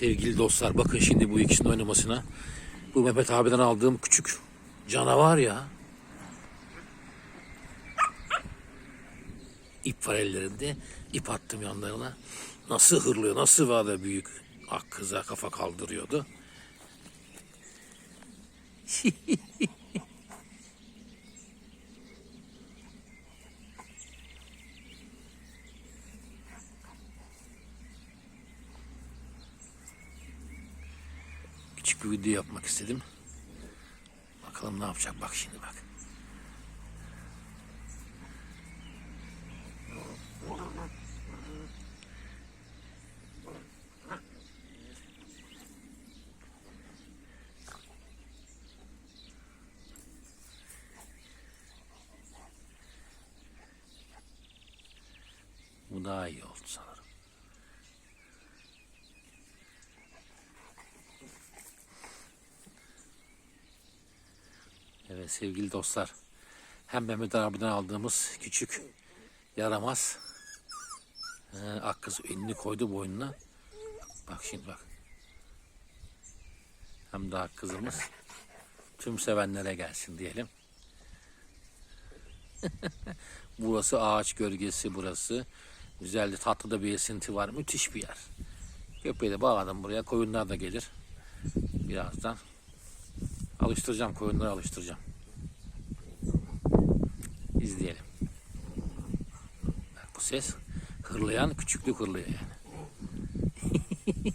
Sevgili dostlar bakın şimdi bu ikisinin oynamasına. Bu Mehmet abiden aldığım küçük canavar ya. İp var ellerinde. İp attım yanlarına. Nasıl hırlıyor, nasıl var da büyük ak kıza kafa kaldırıyordu. Küçük bir video yapmak istedim. Bakalım ne yapacak bak şimdi bak. Bu daha iyi oldu sanırım. Evet sevgili dostlar. Hem Mehmet abiden aldığımız küçük yaramaz ee, ak kız elini koydu boynuna. Bak şimdi bak. Hem de ak kızımız tüm sevenlere gelsin diyelim. burası ağaç gölgesi burası. Güzel de tatlı da bir esinti var. Müthiş bir yer. Köpeği de bağladım buraya. Koyunlar da gelir. Birazdan. Alıştıracağım koyunları alıştıracağım. İzleyelim. Bak bu ses hırlayan küçüklük hırlıyor yani.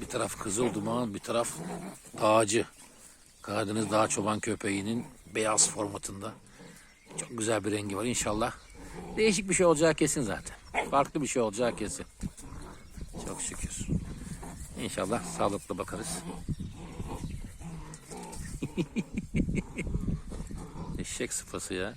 bir taraf kızıl duman, bir taraf dağcı. Karadeniz dağ çoban köpeğinin beyaz formatında. Çok güzel bir rengi var inşallah. Değişik bir şey olacağı kesin zaten. Farklı bir şey olacağı kesin. Çok şükür. İnşallah sağlıklı bakarız. Eşek sıfası ya.